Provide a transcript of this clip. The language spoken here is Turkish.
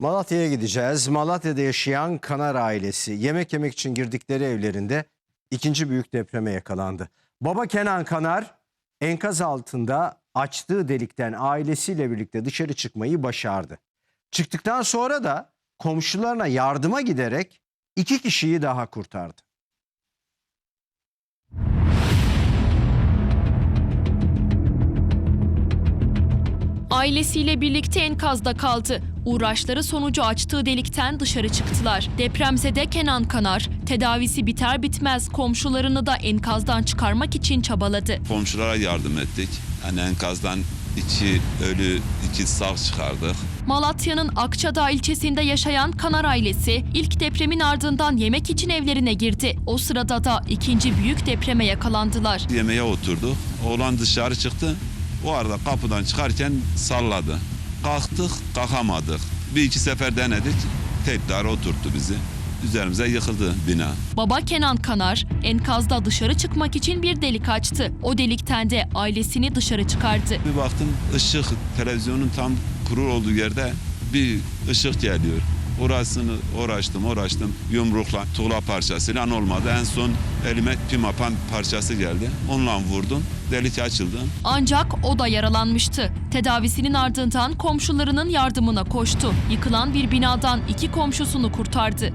Malatya'ya gideceğiz. Malatya'da yaşayan Kanar ailesi yemek yemek için girdikleri evlerinde ikinci büyük depreme yakalandı. Baba Kenan Kanar enkaz altında açtığı delikten ailesiyle birlikte dışarı çıkmayı başardı. Çıktıktan sonra da komşularına yardıma giderek iki kişiyi daha kurtardı. Ailesiyle birlikte enkazda kaldı. Uğraşları sonucu açtığı delikten dışarı çıktılar. Depremzede Kenan Kanar, tedavisi biter bitmez komşularını da enkazdan çıkarmak için çabaladı. Komşulara yardım ettik. Hani enkazdan iki ölü, iki sağ çıkardık. Malatya'nın Akçadağ ilçesinde yaşayan Kanar ailesi ilk depremin ardından yemek için evlerine girdi. O sırada da ikinci büyük depreme yakalandılar. Yemeğe oturduk. Oğlan dışarı çıktı. O arada kapıdan çıkarken salladı. Kalktık, kalkamadık. Bir iki sefer denedik. Tekrar oturttu bizi. Üzerimize yıkıldı bina. Baba Kenan Kanar enkazda dışarı çıkmak için bir delik açtı. O delikten de ailesini dışarı çıkardı. Bir baktım ışık televizyonun tam kurul olduğu yerde bir ışık geliyor. Orasını uğraştım uğraştım yumrukla tuğla parçasıyla olmadı. En son elime pimapan parçası geldi. Onunla vurdum. Delik açıldı. Ancak o da yaralanmıştı. Tedavisinin ardından komşularının yardımına koştu. Yıkılan bir binadan iki komşusunu kurtardı.